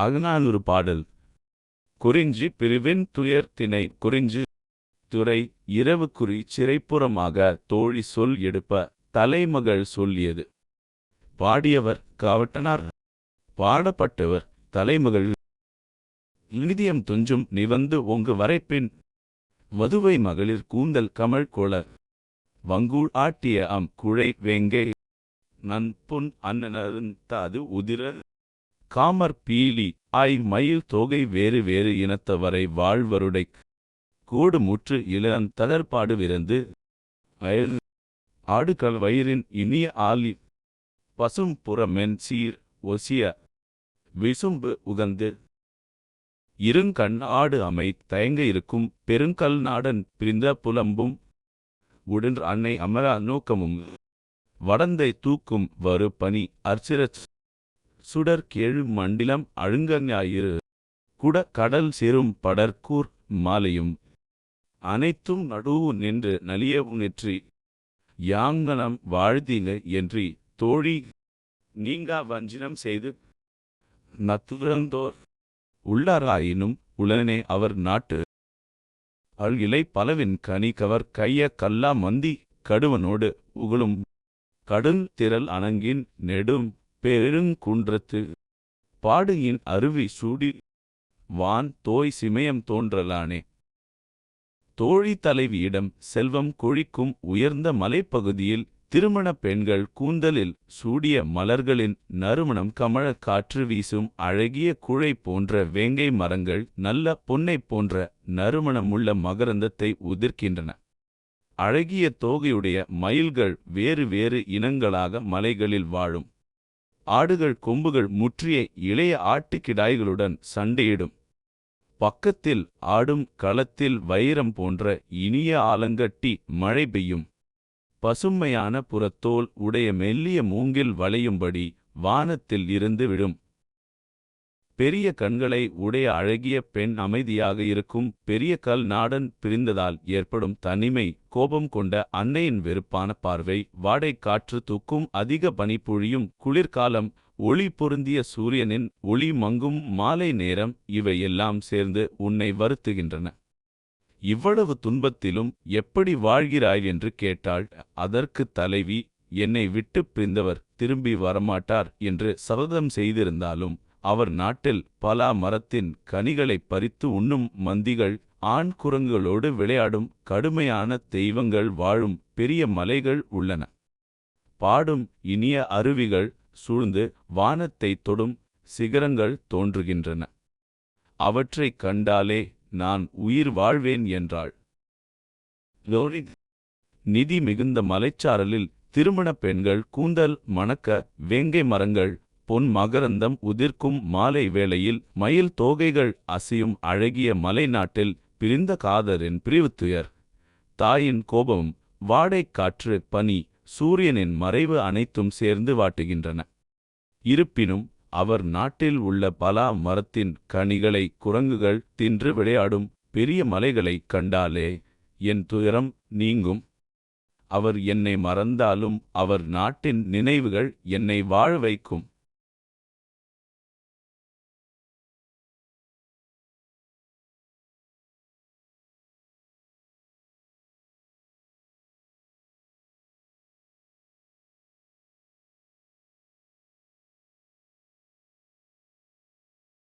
அகநானூறு பாடல். குறிஞ்சி பிரிவின் துயர் திணை. குறிஞ்சு துறை இரவுக்குறி சிறைப்புறமாக தோழி சொல் எடுப்ப தலைமகள் சொல்லியது. பாடியவர் காவட்டனார். பாடப்பட்டவர் தலைமகள். நிதியம் துஞ்சும் நிவந்து ஒங்கு வரைப்பின். வதுவை மகளிர் கூந்தல் கமழ் கொள. வங்கூழ் ஆட்டிய அம் குழை வேங்கை. நன் பொன் அன்னனருந் தாது உதிர. காமர் பீலி ஆய் மயில் தோகை வேறு வேறு இனத்தவரை வாழ்வருடை கூடு முற்று இளன் தளர்பாடு விரந்து அயல் ஆடுகள் வயிறின் இனிய ஆலி பசும் புறமென் சீர் ஒசிய விசும்பு உகந்து இருங்கண் ஆடு அமை தயங்க இருக்கும் பெருங்கல் நாடன் பிரிந்த புலம்பும் உடன்று அன்னை அமரா நோக்கமும் வடந்தை தூக்கும் வரு பனி அர்ச்சிரச் சுடர் கேழு மண்டிலம் அழுங்க ஞாயிறு. குட கடல் சேரும் படர்கூர் மாலையும். அனைத்தும் நடுவு நின்று நலிய நெற்றி யாங்கனம் வாழ்தின என்றி தோழி நீங்கா வஞ்சினம் செய்து. நத்துறந்தோர் உள்ளாராயினும் உளனே அவர் நாட்டு. அழ்கிலை பலவின் கனி கவர் கைய கல்லா மந்தி கடுவனோடு உகுளும் கடுந் திரள் அணங்கின் நெடும் பெருங்குன்றத்து. பாடுகின் அருவி சூடி வான் தோய் சிமயம் தோன்றலானே. தோழி தலைவியிடம் செல்வம் கொழிக்கும் உயர்ந்த மலைப்பகுதியில் திருமணப் பெண்கள் கூந்தலில் சூடிய மலர்களின் நறுமணம் கமழ காற்று வீசும் அழகிய குழை போன்ற வேங்கை மரங்கள் நல்ல பொன்னைப் போன்ற நறுமணமுள்ள மகரந்தத்தை உதிர்க்கின்றன. அழகிய தோகையுடைய மயில்கள் வேறு வேறு இனங்களாக மலைகளில் வாழும். ஆடுகள் கொம்புகள் முற்றிய இளைய ஆட்டுக்கிடாய்களுடன் சண்டையிடும். பக்கத்தில் ஆடும் களத்தில் வைரம் போன்ற இனிய ஆலங்கட்டி மழை பெய்யும். பசுமையான புறத்தோல் உடைய மெல்லிய மூங்கில் வளையும்படி வானத்தில் இருந்து விடும் பெரிய கண்களை உடைய அழகிய பெண் அமைதியாக இருக்கும் பெரிய கல் நாடன் பிரிந்ததால் ஏற்படும் தனிமை கோபம் கொண்ட அன்னையின் வெறுப்பான பார்வை வாடை காற்று துக்கும் அதிக பனிப்பொழியும் குளிர்காலம் ஒளி பொருந்திய சூரியனின் ஒளி மங்கும் மாலை நேரம் இவையெல்லாம் சேர்ந்து உன்னை வருத்துகின்றன. இவ்வளவு துன்பத்திலும் எப்படி வாழ்கிறாய் என்று கேட்டாள். அதற்கு தலைவி என்னை விட்டு பிரிந்தவர் திரும்பி வரமாட்டார் என்று சபதம் செய்திருந்தாலும் அவர் நாட்டில் பலா மரத்தின் கனிகளைப் பறித்து உண்ணும் மந்திகள் ஆண் குரங்குகளோடு விளையாடும் கடுமையான தெய்வங்கள் வாழும் பெரிய மலைகள் உள்ளன. பாடும் இனிய அருவிகள் சூழ்ந்து வானத்தை தொடும் சிகரங்கள் தோன்றுகின்றன. அவற்றைக் கண்டாலே நான் உயிர் வாழ்வேன் என்றாள். நிதி மிகுந்த மலைச்சாரலில் திருமணப் பெண்கள் கூந்தல் மணக்க வேங்கை மரங்கள் பொன் மகரந்தம் உதிர்க்கும் மாலை வேளையில் மயில் தோகைகள் அசையும் அழகிய மலை நாட்டில் பிரிந்த காதரின் பிரிவுத்துயர். தாயின் கோபம் வாடைக் காற்று பனி சூரியனின் மறைவு அனைத்தும் சேர்ந்து வாட்டுகின்றன. இருப்பினும் அவர் நாட்டில் உள்ள பலா மரத்தின் கனிகளை குரங்குகள் தின்று விளையாடும் பெரிய மலைகளைக் கண்டாலே என் துயரம் நீங்கும். அவர் என்னை மறந்தாலும் அவர் நாட்டின் நினைவுகள் என்னை வாழ வைக்கும்.